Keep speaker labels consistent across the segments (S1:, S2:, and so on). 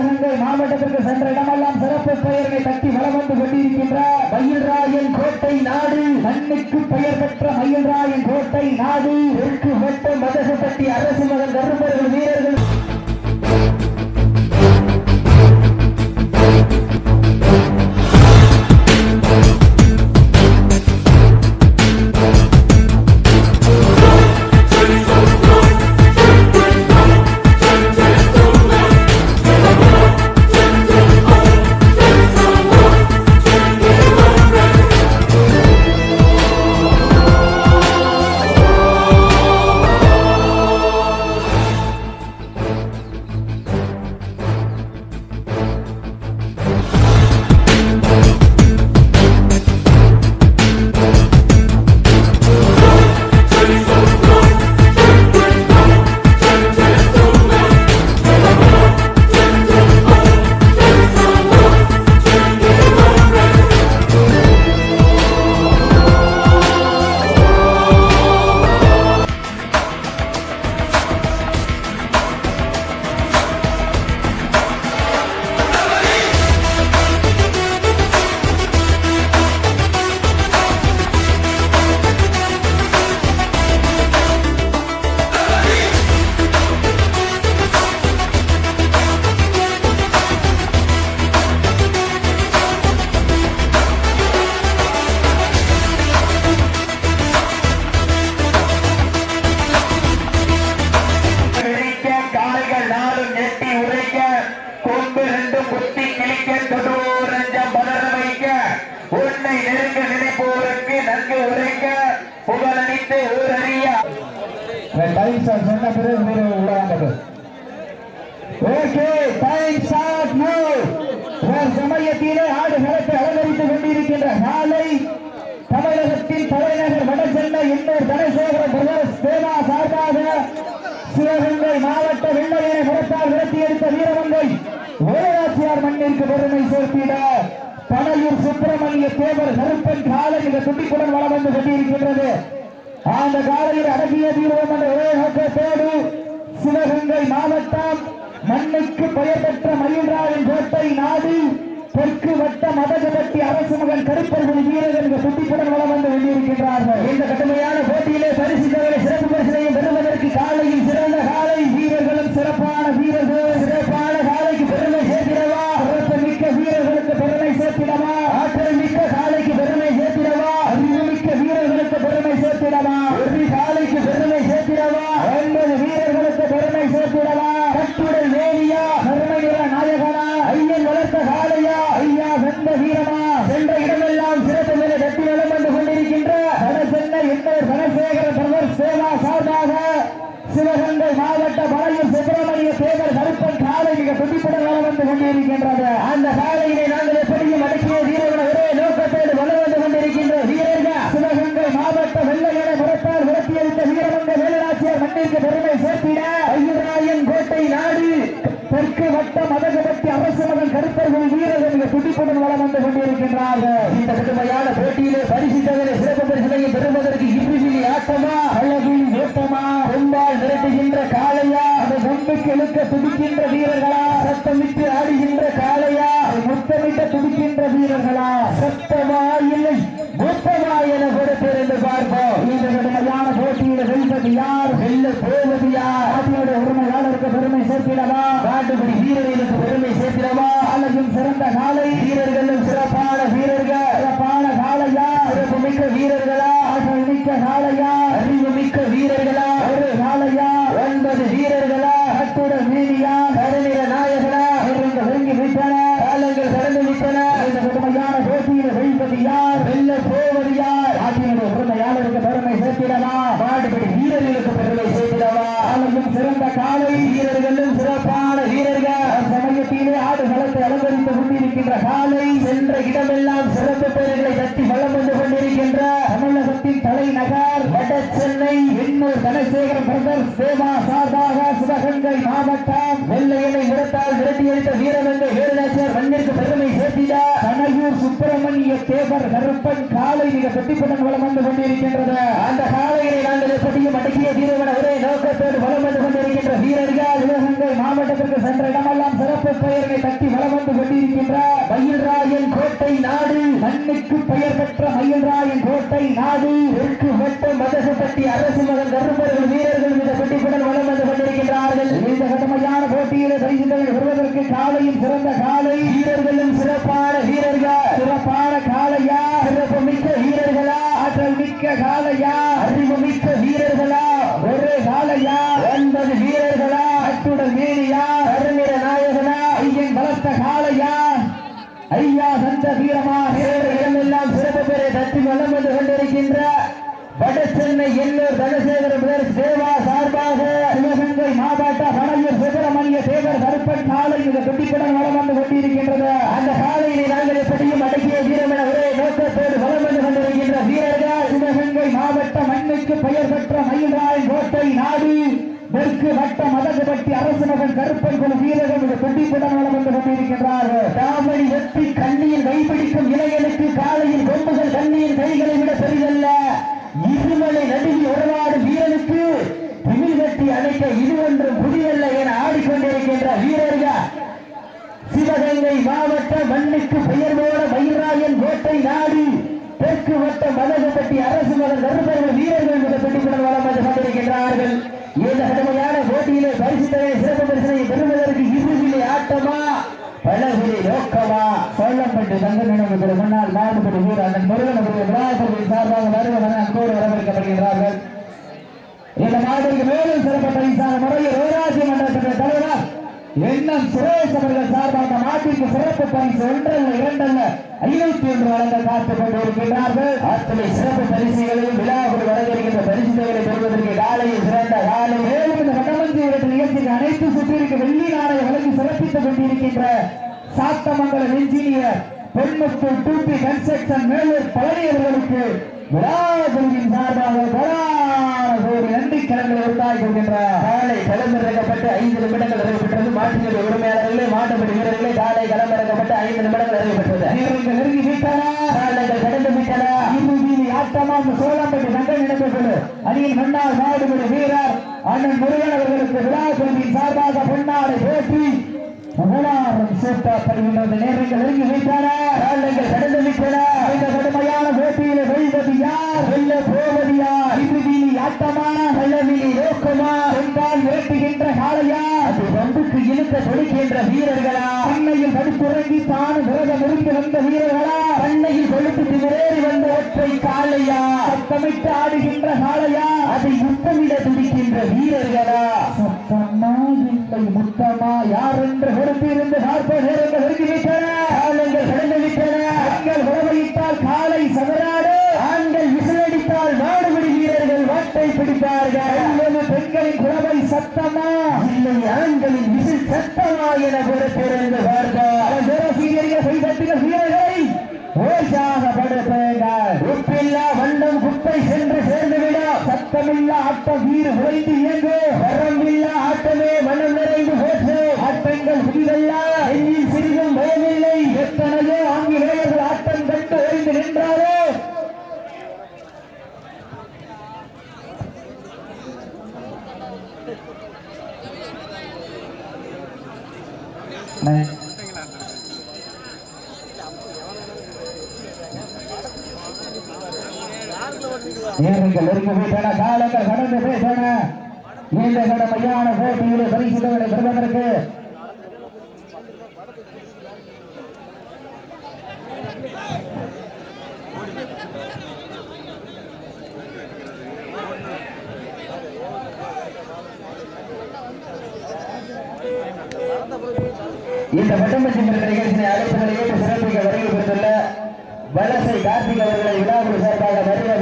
S1: சிவகங்கை மாவட்டத்திற்கு சென்ற இடமெல்லாம் சிறப்பு பெயர்களை தட்டி வளம் வந்து கொண்டிருக்கின்ற மயில்ராயன் கோட்டை நாடு. மண்ணுக்கு பெயர் பெற்ற மயில்ராயன் கோட்டை நாடு. தெற்கு வட்டம் மதசப்பட்டி அரசு மகன் கருப்பர்கள் வீரர்கள் சுப்பிரமணிய தேவர் கருப்பன் காலை இந்த துடிப்புடன் வளம் வந்து கொண்டிருக்கின்றது. அந்த காலையில் அடங்கிய தீர்வோம் என்ற ஒரே நோக்கத்தோடு சிவகங்கை மாவட்டம் மண்ணுக்கு பெயர் பெற்ற மயில்ராயன் கோட்டை நாடு தெற்கு வட்ட மதகபட்டி அரசு மகன் கருப்பர்கள் வீரர்கள் இங்கு துடிப்புடன் வளம் வந்து கொண்டிருக்கின்றார்கள். இந்த கடுமையான போட்டியிலே பரிசு தொகையை சிறப்பு பரிசினையும் பெறுவதற்கு காலையில் சிறந்த காலை வீரர்களும் சிறப்பான வீரர்கள் சிறப்பான காலைக்கு பெருமை சேர்த்திடவா சிறப்பு மிக்க வீரர்களுக்கு பெருமை சேர்த்திடவா ஆற்றல் மிக்க காலைக்கு பெருமை சேர்த்திடவா அறிவு மிக்க வீரர்களுக்கு பெருமை சேர்த்திடவா ஒரு காலைக்கு பெருமை சேர்த்திடவா ஒன்பது வீரர்களுக்கு பெருமை சேர்த்திடவா கட்டுடல் வேலியா பெருமை நிற நாயகனா ஐயன் வளர்த்த காலையா ஐயா வெந்த வீரமா சென்ற இடமெல்லாம் சிறப்பு நிலை கட்டி வளம் வந்து கொண்டிருக்கின்ற தனசென்னை இன்னொரு தனசேகர பிரதர் சேவா சார்பாக சிவகங்கை மாவட்ட வளையம் சுப்பிரமணிய தேவர் கருப்பன் காலை மிக துடிப்புடன் வளம் வந்து கொண்டிருக்கின்றது அந்த காலையினை நாங்கள் எப்படியும் அடக்கிய வீரர்கள் ஒரே நோக்கத்தோடு வளம் வந்து கொண்டிருக்கின்ற வீரர்கள் சிவகங்கை மாவட்ட வெள்ளையனை முறத்தால் விரட்டியளித்த வீரமங்க வேலுநாச்சியார் மண்ணிற்கு பெருமை சேர்த்திட ஐயராயன் கோட்டை நாடு தெற்கு வட்ட மதகபட்டி அரசு மகன் கருப்பர்கள் வீரர்கள் மிக துடிப்புடன் வளம் வந்து கொண்டிருக்கின்றார்கள். இந்த கடுமையான போட்டியிலே பரிசு தவிர சிறப்பு பரிசனையை பெறுவதற்கு இறுதி ஆட்டமா அல்லது ஓட்டமா கொம்பால் விரட்டுகின்ற காளையா? அது கொம்புக்கு இழுக்க துடிக்கின்ற வீரர்களா? சத்தமிட்டு ஆடுகின்ற காளையா? முத்தமிட்ட துடிக்கின்ற வீரர்களா? சத்தமா இல்லை மொத்தமா என கொடுப்பேன் என்று பார்ப்போம். இந்த கடுமையான போட்டியில வெல்வது யார்? வெல்ல போவது யார்? நாட்டினுடைய உரிமையாளருக்கு பெருமை சேர்த்திடவா? நாட்டுப்படி வீரர்களுக்கு பெருமை சேர்த்திடவா? காலையும் சிறந்த காலை வீரர்களும் சிறப்பான வீரர்கள் சிறப்பான காலையா சிறப்பு மிக்க வீரர்களா ஆற்றல் மிக்க காலையா அறிவு மிக்க வீரர்களா ஒரு காலையா ஒன்பது வீரர்களா அத்துடன் மீனியா கருநிற நாயகனா இருந்து நெருங்கி விட்டன காலங்கள் கடந்து விட்டன இந்த கடுமையான போட்டியில் வெல்வது யார் வெல்ல போவது யார் நாட்டினுடைய உரிமையாளருக்கு பெருமை சேர்த்திடவா மாடுபடி வீரர்களுக்கு பெருமை சேர்த்திடவா காலையும் சிறந்த காலை வீரர்களும் சிறப்பான வீரர்கள் சமயத்திலே ஆடு களத்தை அலங்கரித்துக் கொண்டிருக்கின்ற காலை சென்ற இடமெல்லாம் சிறப்பு பெயர்களை தட்டி வளம் வந்து கொண்டிருக்கின்ற தமிழகத்தின் தலைநகர் வட சென்னை எண்ணூர் எண்ணூர் தனசேகரன் பிரதர்ஸ் சேவா சார்பாக சிவகங்கை மாவட்டம் வெள்ளையனை நிறத்தால் விரட்டியடித்த வீரவெங்க வேலுநாச்சியார் மண்ணிற்கு பெருமை சேர்த்தினார் தனையூர் சுப்பிரமணிய தேவர் கருப்பன் காலை மிக பெட்டிப்படன் வளம் வந்து கொண்டிருக்கின்றது. அந்த காலையை நாங்கள் எப்படியும் அடக்கிய தீரவன ஒரே நோக்கத்தோடு வளம் வந்து கொண்டிருக்கின்ற வீரர்கள் சிவகங்கை மாவட்டத்திற்கு சென்ற இடமெல்லாம் சிறப்பு பெயர்களை தட்டி வளம் வந்து கொண்டிருக்கின்ற பயில்ராயன் கோட்டை நாடு மண்ணுக்கு பெயர் பெற்ற மயில்ராயன் கோட்டை நாடு தெற்கு வட்டம் மதகுப்பட்டி அரசு மகன் கருப்பர்கள் வீரர்கள் இந்த பெட்டிப்புடன் வளம் வந்து கொண்டிருக்கின்றார்கள். இந்த கடுமையான போட்டியிலே பரிசுகளை வருவதற்கு காலையும் சிறந்த காலை. வீரர்களும் சிறப்பான வீரர்கள். சிறப்பான காலையா சிறப்பு மிக்க வீரர்களா ஆற்றல் மிக்க காலையா அறிவு மிக்க வீரர்களா ஒரு காலையா ஒன்பது வீரர்களா அத்துடன் மேனியா கருநிற நாயகனா ஐயன் பலத்த காலையா ஐயா சந்த வீரமா வீரர்கள் இடமெல்லாம் சிறப்பு பெற தட்டி வளம் வந்து கொண்டிருக்கின்ற வடசென்னை எல்லூர் தனசேகர பேர் சேவா சார்பாக சிவகங்கை மாவட்ட வடயூர் சுப்பிரமணிய தேவர் கருப்பன் காலை இந்த குட்டிப்படம் வளம் வந்து கொண்டிருக்கின்றது. அந்த காலையிலே நாங்கள் எப்படியும் அடக்கிய வீரம் என ஒரே நோக்கத்தோடு வளம் வந்து கொண்டிருக்கின்ற வீரர்கள் சிவகங்கை மாவட்ட மண்ணுக்கு பெயர் பெற்ற மயில்ராய் கோட்டை நாடு. தெற்கு வட்ட மதகுபட்டி அரசு மகன் கருப்பன் குழு வீரர்கள் இந்த குட்டிப்படம் வளம் வந்து கொண்டிருக்கின்றார்கள். தாமணி வெட்டி கண்ணியில் கைப்பிடிக்கும் இளைஞனுக்கு காலையில் கொம்புகள் கண்ணியின் கைகளை விட பெரிதல்ல இருமலை நடுங்கி உறவாடும் வீரனுக்கு திமிழ் கட்டி அணைக்க இது ஒன்றும் புதியல்ல என ஆடிக்கொண்டிருக்கின்ற வீரர்கள் சிவகங்கை மாவட்ட மண்ணுக்கு பெயர் போல மயிராயன் கோட்டை நாடு தெற்கு வட்ட மதகுப்பட்டி அரசு மகன் கருப்பர்கள் வீரர்கள் மிக பெட்டிப்புடன் வளம் வந்து கொண்டிருக்கின்றார்கள் இந்த கடுமையான போட்டியிலே பரிசுத்தனை சிறப்பு பரிசனை பெறுவதற்கு இறுதியிலே ஆட்டமா பலகுடி நோக்கமா சொல்லப்பட்டு தங்க நினைவு முன்னாள் மாவட்டப்பட்டு வீரர் அண்ணன் முருகன் அவர்கள் விழாப்பகுதியின் சார்பாக வருவதென அன்போடு வரவேற்கப்படுகின்றார்கள். இந்த மாவட்டத்திற்கு மேலும் சிறப்பு பரிசான முறையில் ஊராட்சி மன்றத்தினுடைய தலைவர் எண்ணம் சுரேஷ் அவர்கள் சார்பாக நாட்டிற்கு சிறப்பு பரிசு ஒன்றல்ல இரண்டல்ல ஐநூத்தி ஒன்று வழங்க காத்துக் கொண்டிருக்கின்றார்கள் அத்தனை சிறப்பு பரிசுகளையும் விழாவில் வழங்கியிருக்கின்ற பரிசுகளை பெறுவதற்கு காலையில் சிறந்த காலை மேலும் இந்த வட்டமஞ்சி இடத்தில் நிகழ்ச்சிக்கு அனைத்து சுற்றிற்கு வெள்ளி நாளை வழங்கி சிறப்பித்துக் கொண்டிருக்கின்ற சாத்தமங்கலம் இன்ஜினியர் பொன்முத்து டூபி கன்ஸ்ட்ரக்ஷன் மேலூர் பழனி அவர்களுக்கு விழாக்குழுவின் சார்பாக கோடி நன்றி கடன்களை உண்டாகி கொள்கின்ற காலை களமிறக்கப்பட்டு ஐந்து நிமிடங்கள் நிறைவேற்றது மாட்டினுடைய உரிமையாளர்களே மாட்டுப்படி வீரர்களே காலை களமிறக்கப்பட்டு ஐந்து நிமிடங்கள் நிறைவேற்றது நீங்கள் நெருங்கி விட்டன காலைகள் கடந்து விட்டன இறுதியில் ஆட்டமாம் சோழம்பட்டி நகர் நடந்தது அணியின் முன்னாள் மாடுபடி வீரர் அண்ணன் முருகன் அவர்களுக்கு விழாக்குழுவின் சார்பாக பொன்னாடை போற்றி புகழாரம் சூட்டப்படுகின்றது. நேரங்கள் நெருங்கி விட்டன காலைகள் கடந்து விட்டன இந்த கடுமையான போட்டியில வெல்வது யார்? வெல்ல போவது யார்? இறுதியில் ஆட்டமா? வெள்ளவிலி நோக்கமா? என்றால் விரட்டுகின்ற காளையா? அது வம்புக்கு இழுக்க கொடுக்கின்ற வீரர்களா? அன்னையில் படுத்துறங்கி தான் விரதம் இருந்து வந்த வீரர்களா? அன்னையில் கொழுப்பு திமிரேறி வந்த ஒற்றை காளையா? சத்தமிட்டு ஆடுகின்ற காளையா? அதை முத்தமிட துடிக்கின்ற வீரர்களா? இல்லை முத்தமா யார் என்று கொடுத்திருந்து பார்ப்ப நேரங்கள் நெருங்கிவிட்டன காலங்கள் கடந்து விட்டன ஆண்கள் உறவையிட்டால் காலை சதராடு ஆண்கள் விசிலடித்தால் மாடுபிடி வீரர்கள் வாட்டை அல்லது பெண்களின் குறவை சத்தமா? இல்லை ஆண்களின் விசில் சத்தமா என பொறுத்திருந்து ஓசாகப்படுத்துங்கள். உப்பில்லா வண்ணம் குப்பை சென்று சேர்ந்துவிட சத்தமில்லா ஆட்ட வீர் உழைந்து இயங்கு வரம்பில்லா ஆட்டமே மனம் நிறைந்து போற்று ஆட்டங்கள் புதிதல்லா எண்ணில் சிறிதும் பயமில்லை எத்தனையோ ஆங்கிலேயர்கள் ஆட்டம் கண்டு ஓய்ந்து நின்றாரோ நேரங்கள் நெருங்கி விட்டன காலங்கள் கடந்து பேசன. நீண்ட கடமையான போட்டியிலே பரிசுகளை பெறுவதற்கு. இந்த வட்டமச்சி நிகழ்ச்சியை அழைப்புகளை ஏற்று சிறப்பிக்க வருகை பெற்றுள்ள வலசை கார்த்திக் அவர்களை விழாக்குழு சார்பாக வருக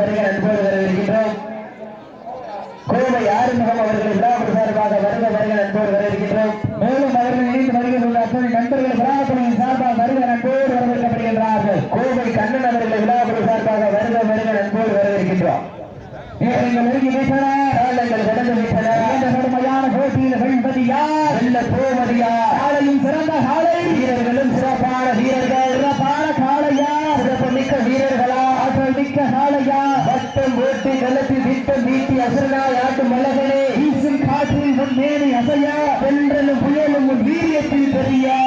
S1: நீங்கள் நெருங்கி விட்டன காலங்கள் கடந்து விட்டன இந்த கடுமையான போட்டியில் வெண்பது யார்? வெல்ல போவது யார் காலையும் சிறந்த காலை. வீரர்களும் சிறப்பான வீரர்கள். சிறப்பான காலையா சிறப்பு மிக்க வீரர்களா? ஆற்றல் மிக்க காலையா வட்டம் ஓட்டி கலத்தில் விட்டம் வீட்டி அசுரனாய் ஆட்டு மலர்களே. வீசும் காற்றில் முன்னேறி அசையா? வென்றலும் புயலும் வீரியத்தில் பெரியா?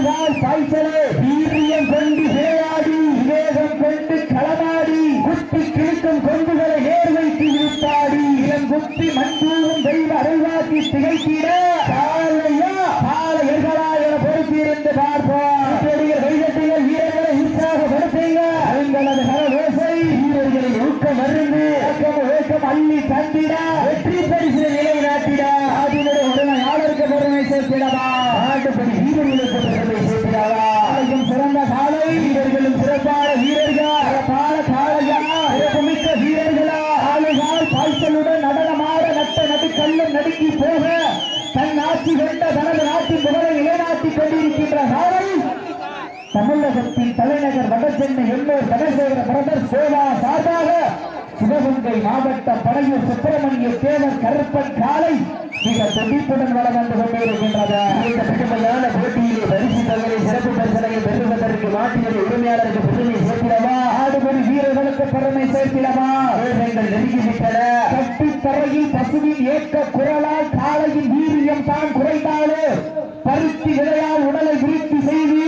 S1: நேரத்தில் பாய்ச்சலே. வீரியம் கொண்டு விளையாடி வேகம் கொண்டு களமாடி குத்தி கிழக்கும் கொண்டுகளை ஏர் வைத்து விட்டாடி இளம் குத்தி மண்பூவும் தெய்வ அருள்வாக்கி திகைத்திட தமிழகத்தின் தலைநகர் வடசென்னை எண்ணூர் தனசேகர பிரதர் சேவா சார்பாக சிவகங்கை மாவட்ட படையூர் சுப்பிரமணிய தேவர் கருப்பன் காலை மிக துடிப்புடன் வளம் வந்து கொண்டிருக்கின்றது. இந்த பெருமையான போட்டியிலே பரிசு தங்களை சிறப்பு பரிசனையை பெறுவதற்கு மாட்டினுடைய உரிமையாளருக்கு பெருமை சேர்த்திடவா? ஆடுபடி வீரர்களுக்கு பெருமை சேர்த்திடவா? வேகங்கள் நெருங்கிவிட்டன. கட்டித்தரையில் பசுவின் ஏக்க குரலால் காளையின் வீரியம் தான் குறைந்தாலே பருத்தி விளையால் உடலை விருத்தி செய்து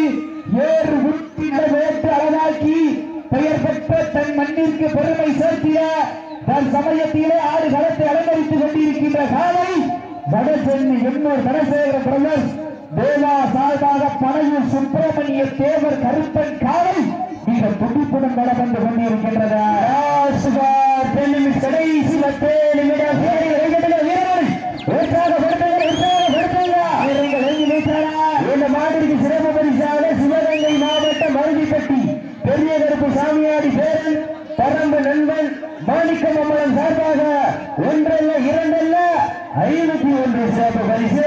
S1: ஏறு உருட்டி வேற்று அழகாக்கி பெயர் பெற்ற தன் மண்ணிற்கு பெருமை சேர்த்திட தன் சமயத்திலே ஆறு களத்தை அலங்கரித்துக் கொண்டிருக்கின்ற காலை வடசென்னை எண்ணூர் தனசேகர பிரதர்ஸ் தேவா சார்பாக பனையூர் சுப்பிரமணிய தேவர் கருப்பன் காலை மிக துடிப்புடன் நடந்து கொண்டிருக்கின்றது கடைசி பத்தே நிமிடம் மாணிக்கம் அம்மன் சார்பாக ஒன்றல்ல இரண்டல்ல ஐநூத்தி ஒன்று சிறப்பு பரிசு.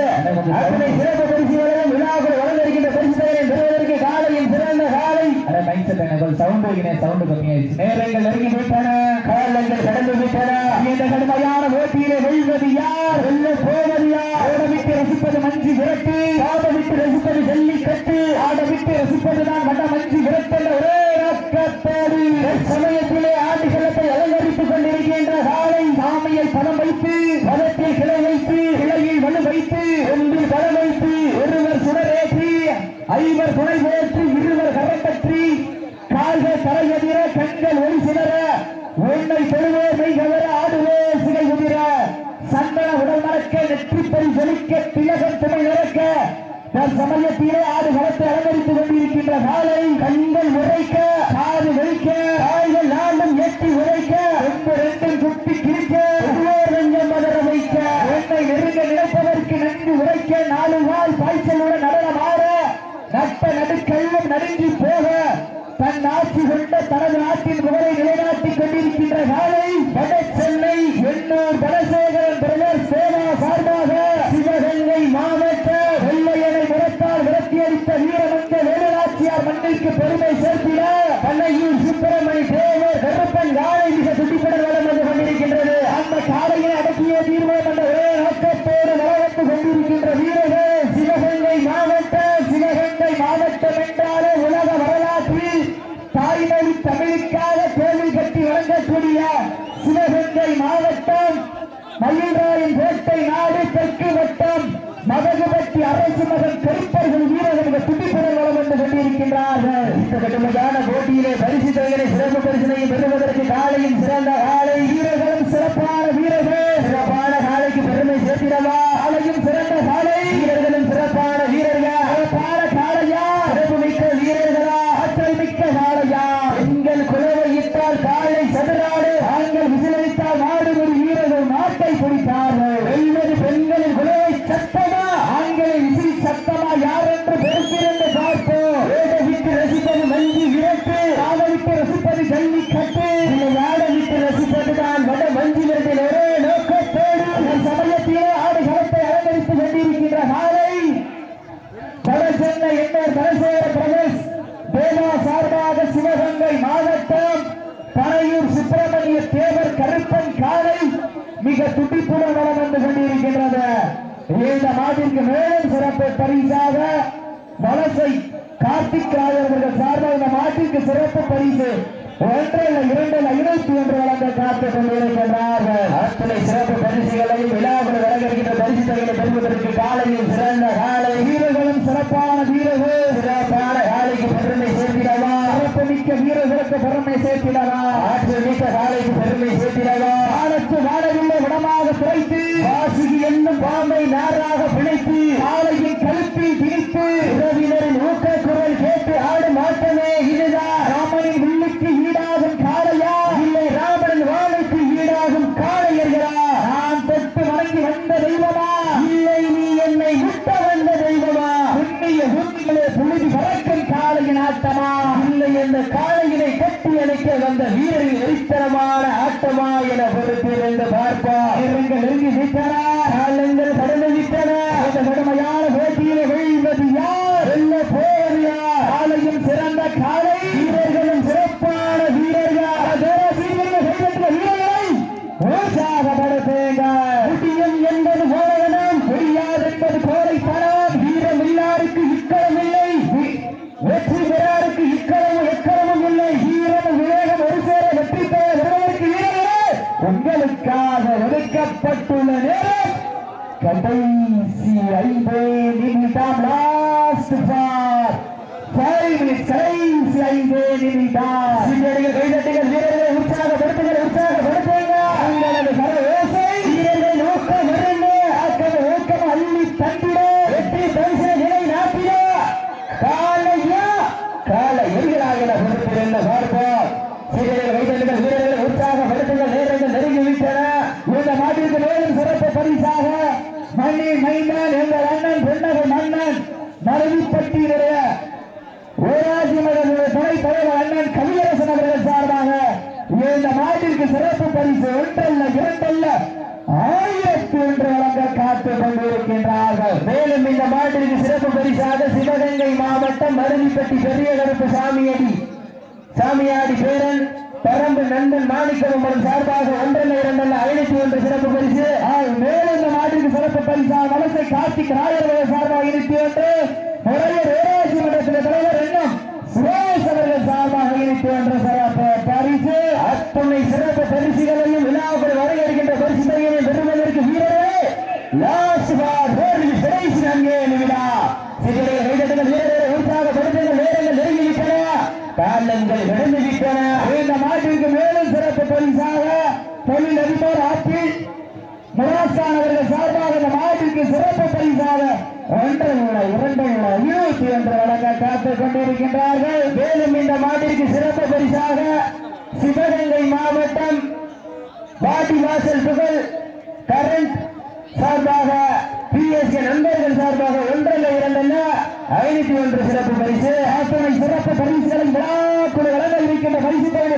S1: அத்தனை சிறப்பு பரிசுகளையும் விழாக்கள் வழங்கிருக்கின்ற பரிசுகளை பெறுவதற்கு காலையில் சிறந்த காலை. சவுண்ட் சவுண்ட் கம்மியாயிருச்சு நேரங்கள் நெருங்கி விட்டன காலங்கள் கடந்து விட்டன. இந்த கடுமையான போட்டியிலே வெல்வது யார்? வெல்ல போவது ஆடு அலங்கரித்துக் கொண்டிருக்கின்ற காலை கண்கள் உரைக்க காது வெடிக்க காய்கள் நாளும் எட்டி உரைக்க ரெண்டு ரெண்டும் குட்டி கிழிக்க ஒவ்வொரு மதர வைக்க என்னை நெருங்க நினைப்பதற்கு நன்கு உரைக்க நாலு நாள் பாய்ச்சலுடன் நடனம் ஆட நட்ட நடுக்கல்லும் நடுங்கி போக தன் ஆட்சி கொண்ட தனது நாட்டின் புகழை நிலைநாட்டிக் கொண்டிருக்கின்ற காலை வட சென்னை எண்ணூர் தனசேகரன் பிரதர் சேவா சார்பாக சிவகங்கை மாவட்ட வெள்ளையனை முரத்தால் விரட்டி அடித்த வீரமங்க வேலுநாச்சியார் மண்ணிற்கு பெருமை சேர்த்திட பண்ணையூர் சுப்பிரமணி தேவர் கருப்பன் துடிப்புடன் வளம் வந்து கொண்டிருக்கின்றது. அந்த காலையை அடக்கிய தீர்மானம் என்ற ஒரே நோக்கத்தோடு கொண்டிருக்கின்ற வீரர்கள் சிவகங்கை மாவட்டம் சிவகங்கை மாவட்டம் என்றாலே உலக வரலாற்றில் தாய்மொழி தமிழுக்காக கோவில் கட்டி வழங்கக்கூடிய சிவகங்கை மாவட்டம் மயில்ராயன் கோட்டை நாடு தெற்கு வட்டம் மதகுபட்டி அரசு மகன் கருப்பர்கள் வீரர்கள் துடிப்புடன் வளம் வந்து கொண்டிருக்கின்றார்கள். இந்த கடுமையான போட்டியிலே பரிசு தொகையை சிறப்பு பரிசனையும் பெறுவதற்கு காலையும் சிறந்த காலை வீரர்களும் சிறப்பான மிக துடிப்புடன் வளம் வந்து கொண்டிருக்கின்றது. இந்த மாட்டிற்கு மேலும் சிறப்பு பரிசாக வலசை கார்த்திக் ராஜ் அவர்கள் சார்பாக இந்த மாட்டிற்கு சிறப்பு பரிசு ஒன்றல்ல இரண்டல்ல இருபத்தி ஒன்று வழங்க காத்துக் கொண்டிருக்கின்றார்கள். அத்தனை சிறப்பு பரிசுகளையும் விழாக்கள் வழங்கிருக்கின்ற பரிசு தொகையை பெறுவதற்கு காலையில் சிறந்த காலை வீரர்களும் சிறப்பான வீரர்கள். சிறப்பான காலைக்கு பெருமை சேர்த்திடவா? சிறப்பு மிக்க வீரர்களுக்கு பெருமை சேர்த்திடவா? ஆற்றல் மிக்க காலைக்கு பெருமை சேர்த்திடவா? பாம்பை நாராக பிணைத்து காலையில் கழுத்தில் திணித்து ஒதுக்கப்பட்டுள்ள நேரம். கடைசி ஐந்து நிமிடம் லாஸ்ட் ஃபார் ஃபைவ் மினிட்ஸ் கடைசி ஐந்து நிமிடம். கைதட்டி கைதட்டுகள் வீரர்களை உற்சாகப்படுத்துங்கள் உற்சாகப்படுத்துங்க உங்களது கர ஓசை வீரர்கள் ஊக்கம் வருங்க ஆக்கம் ஊக்கம் அள்ளி தந்திட வெற்றி பரிசு நிலை நாட்டிட காலையா காலை எதிராக பொறுப்பில் பார்ப்போம் சீனியர்கள் கைதட்டுகள் வீரர்களை உற்சாகப்படுத்துங்கள் நேரங்கள் நெருங்கி விட்டன இந்த மாட்டிற்கு மேலும் சிறப்பு பரிசாக மணி மைந்தன் எங்கள் அண்ணன் பெண்ணக மன்னன் மருவிப்பட்டியிலுடைய ஊராட்சி மன்ற துணை தலைவர் அண்ணன் கவியரசன் அவர்கள் சார்பாக இந்த மாட்டிற்கு சிறப்பு பரிசு ஒன்றல்ல இரண்டல்ல ஆயிரத்தி ஒன்று வழங்க காத்துக் கொண்டிருக்கின்றார்கள் மேலும் இந்த மாட்டிற்கு சிறப்பு பரிசாக சிவகங்கை மாவட்டம் மருவிப்பட்டி பெரிய கருப்பு சாமியடி சாமியாடி பேரன் பரம்பு நண்பன் மாணிக்கவம்பரம் சார்பாக ஒன்றல்ல இரண்டல்ல ஐநூத்தி ஒன்று சிறப்பு பரிசு. ஆ, மேலும் இந்த மாட்டிற்கு சிறப்பு பரிசாக வலசை கார்த்திக் ராயர் அவர்கள் சார்பாக இருபத்தி ஒன்று. முறையர் ஊராட்சி மன்றத்தில் தலைவர் எண்ணம் சுரேஷ் அவர்கள் சார்பாக இருபத்தி ஒன்று சிறப்பு பரிசு. அத்துணை சிறப்பு பரிசுகளையும் விழாவுக்கு வரவேற்கின்ற பரிசு தொகையை பெறுவதற்கு வீரர்களே லாஸ்ட் பார் ரோடில் கடைசி நான்கே நிமிடா சிறிய கைதட்டுங்கள் வீரர்களை உற்சாகப்படுத்துங்கள் நேரங்கள் நெருங்கி விட்டன காலங்கள் கடந்து விட்டன இந்த மாட்டிற்கு மேலும் சிறப்பு பரிசாக தொழில் அதிபர் ஆற்றில் முராசான் அவர்கள் சார்பாக இந்த மாட்டிற்கு சிறப்பு பரிசாக ஒன்றை உள்ள இரண்டு உள்ள இருபத்தி ஒன்று வழங்க காத்துக் கொண்டிருக்கின்றார்கள். மேலும் இந்த மாட்டிற்கு சிறப்பு பரிசாக சிவகங்கை மாவட்டம் பாட்டி வாசல் புகழ் கரண்ட் சார்பாக பிஎஸ்கே நண்பர்கள் சார்பாக ஒன்றல்ல இரண்டல்ல ஐநூத்தி ஒன்று சிறப்பு பரிசு. அத்தனை சிறப்பு பரிசுகளை விழாக்குழு வழங்க இருக்கின்ற பரிசு தொகை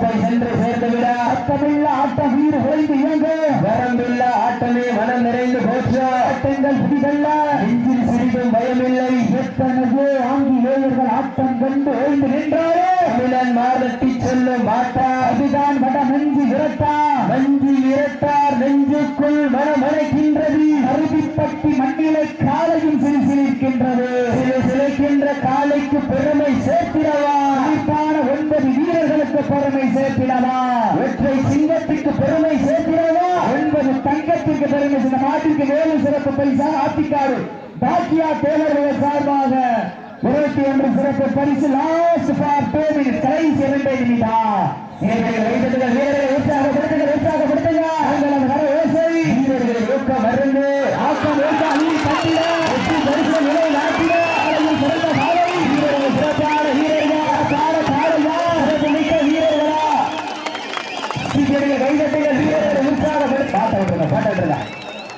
S1: குப்பை சென்று சேர்ந்துவிட. அத்தமில்ல ஆட்ட வீடு உழைந்து இயங்கு. வரம்பில்ல ஆட்டமே மனம் நிறைந்து போற்ற. ஆட்டங்கள் புதிதல்ல நெஞ்சில் சிறிதும் பயமில்லை. எத்தனையோ ஆங்கிலேயர்கள் ஆட்டம் கண்டு ஓய்ந்து நின்றாரோ? தமிழன் மாறட்டி சொல்லும் மாட்டா அதுதான் வட நெஞ்சு விரட்டா. நெஞ்சு விரட்டார் நெஞ்சுக்குள் மனமடைக்கின்றது அருவிப்பட்டி மண்ணிலை காலையும் சிரிசிலிருக்கின்றது சிறு சிலைக்கின்ற காலைக்கு பெருமை வீரர்களுக்கு பெருமை சேர்த்திடவா? ஒற்றை சிங்கத்துக்கு பெருமை சேர்த்திடவா? ஒன்பது தங்கத்திற்கு பெருமை. இந்த நாட்டிற்கு வேறு சிறப்பு பரிசாக ஆத்திக்காடு. பாக்கியா தேவர்கள் சார்பாக இருபத்தி ஒன்று சிறப்பு பரிசு. லாஸ்ட் ஃபார் டூ மினிட்ஸ் கடைசி இரண்டு நிமிடம். வீரர்கள் வைத்ததுகள் வீரர்களை உற்சாகப்படுத்துங்கள் உற்சாகப்படுத்துங்க பாட்ட விட்டுருங்க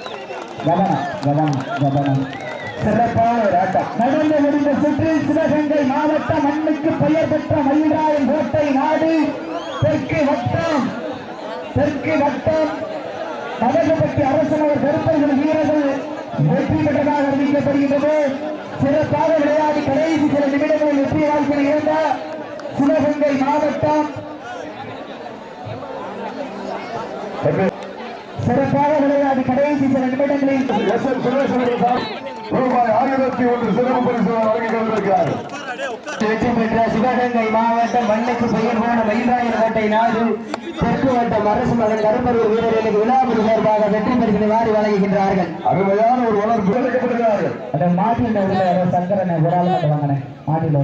S1: பாட்ட விட்டுருங்க கவனம் கவனம் கவனம் சிறப்பான ஒரு ஆட்டம் நடந்து முடிந்த சுற்றில் சிவகங்கை மாவட்ட மண்ணுக்கு பெயர் பெற்ற மயிலாயம் கோட்டை நாடு தெற்கு வட்டம் தெற்கு வட்டம் கனகப்பட்டி அரசனவர் கருப்பர்கள் வீரர்கள் வெற்றி பெற்றதாக அறிவிக்கப்படுகின்றது சிறப்பாக விளையாடி கடைசி சில நிமிடங்களில் வெற்றி வாய்ப்பினை இழந்த சிவகங்கை மாவட்டம் சிறப்பாக விளையாடி கடைசி சில நிமிடங்களில்
S2: எஸ் எல் சுரேஷ் ரூபாய் ஆயிரத்தி ஒன்று சிறப்பு பரிசு வழங்கி கொண்டிருக்கிறார்.
S1: வெற்றி பெற்ற சிவகங்கை மாவட்டம் மண்ணுக்கு பெயர் போன மயிலாயர் கோட்டை நாடு தெற்கு வட்டம் அரசு மகன் கருப்பூர் வீரர்களுக்கு விழாபுரி சார்பாக வெற்றி பரிசினை வாரி வழங்குகின்றார்கள்.
S2: அருமையான ஒரு வளர்ப்பு அளிக்கப்படுகிறார்கள்
S1: அந்த மாட்டில் உள்ள சங்கரனை ஒரு ஆள் மட்டும் வாங்கினேன் மாட்டில்